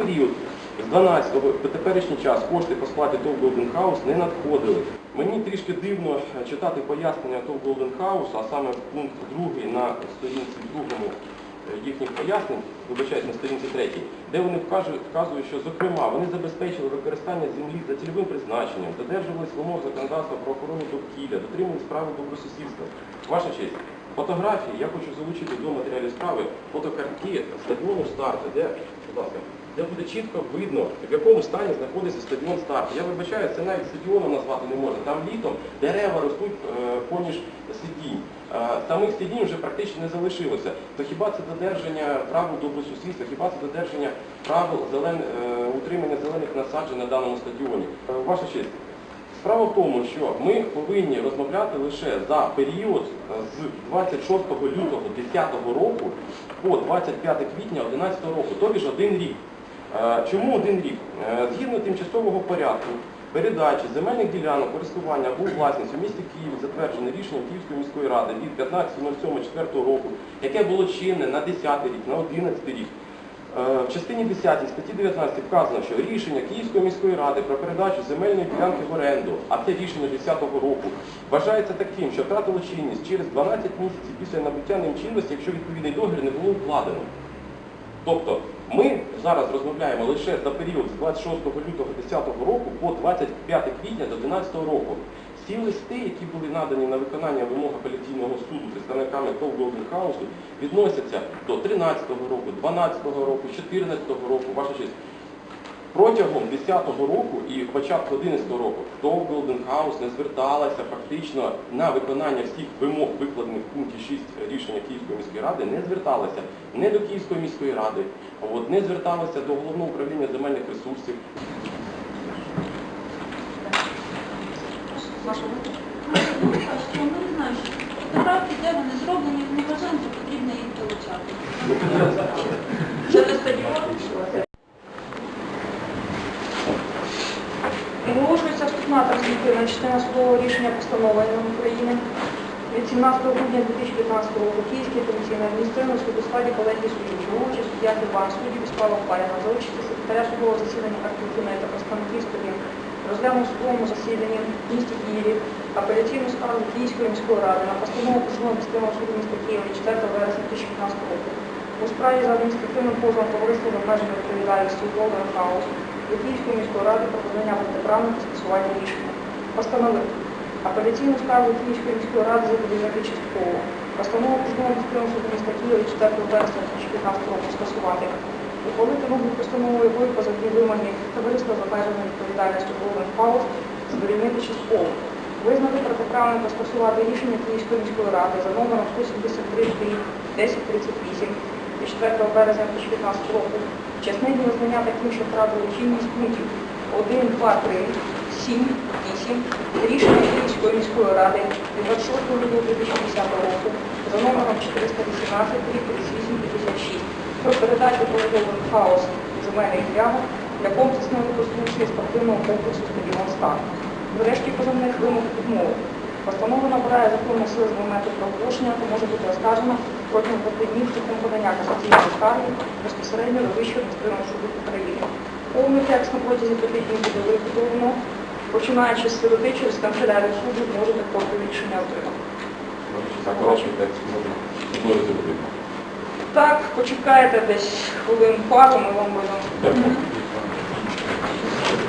період з 12 по теперішній час кошти по сплаті ТОВ Golden House не надходили. Мені трішки дивно е, читати пояснення ТОВ Golden House, а саме пункт 2 на сторінці другому е, їхніх пояснень, вибачаюсь, на сторінці третій, де вони вказують, що зокрема вони забезпечили використання землі за цільовим призначенням, додержувались вимог законодавства про охорону довкілля, дотримувались правил добросусідства. Ваша честь, фотографії я хочу залучити до матеріалів справи фотокартки стадіону старту, де, будь ласка, де буде чітко видно, в якому стані знаходиться стадіон старт. Я вибачаю, це навіть стадіоном назвати не можна. Там літом дерева ростуть е, поміж сидінь. Е, Самих сидінь вже практично не залишилося. То хіба це додержання правил добросусідства, хіба це додержання правил зелен... е, утримання зелених насаджень на даному стадіоні? Ваша честь. Справа в тому, що ми повинні розмовляти лише за період з 26 лютого 2010 року по 25 квітня 2011 року, тобі ж один рік. Чому один рік? Е, Згідно тимчасового порядку передачі земельних ділянок користування або власність у місті Києві затверджене рішенням Київської міської ради від 15.07.4 року, яке було чинне на 10 рік, на 11 рік. Е, В частині 10 статті 19 вказано, що рішення Київської міської ради про передачу земельної ділянки в оренду, а це рішення 10 року, вважається таким, що втратило чинність через 12 місяців після набуття ним чинності, якщо відповідний договір не було укладено. Тобто ми зараз розмовляємо лише за період з 26 лютого 2010 року по 25 квітня до 2012 року. Ці листи, які були надані на виконання вимог апеляційного суду представниками ТОВ Golden відносяться до 13 року, 12 року, 14 року, ваша честь. Протягом 10-го року і початку 11-го року ТОВ Golden House не зверталася фактично на виконання всіх вимог, викладених в пункті 6 рішення Київської міської ради, не зверталася не до Київської міської ради, от, не зверталася до головного управління земельних ресурсів. Ваша Ну, Ми не знаємо, що фотографії, де вони зроблені, ми вважаємо, що потрібно їх долучати. Через стадіон. Оголошується вступна трансмітивна частина судового рішення постанови України від 17 грудня 2015 року Київський апеляційний адміністративний суд у складі колегії суддів, головуючий суддя Кибан, судді Віслава Паліна, за участі секретаря судового засідання Арктивної та представників сторін, розглянув судовому засіданні в місті Києві апеляційну скаргу Київської міської ради на постанову Окружного адміністративного суду міста Києва 4 вересня 2015 року. У справі за адміністративним позовом товариства з обмеженою відповідальністю Golden House до Київської міської ради про подання протиправного та скасування рішення. Постановив апеляційну скаргу Київської міської ради задовольнити частково. Постанову Окружного адміністративного суду міста Києва 4 вересня 2015 року скасувати. Ухвалити нову постанову якої позовні вимоги товариства з обмеженою відповідальністю Golden House задовольнити частково. Визнати протиправним та скасувати рішення Київської міської ради за номером 173 1038 від 4 березня 2015 року в визнання таким, що втратили чинність пунктів 1, 2, 3, 7, 8 рішення Київської міської ради від 26 лютого 2010 року за номером 418 3856 про передачу повідомлень хаос земельних ділянок для комплексної реконструкції спортивного комплексу «Стадіон Старт». Врешті позовних вимог відмови. Постанова набирає законну силу з моменту проголошення та може бути оскаржена протягом п'яти днів шляхом подання касаційної скарги безпосередньо до Вищого адміністративного суду України. Повний текст на протязі п'яти днів буде виготовлено, починаючи з середи через канцелярію суду можете такого рішення отримати. Так, почекайте десь хвилин пару, ми вам будемо.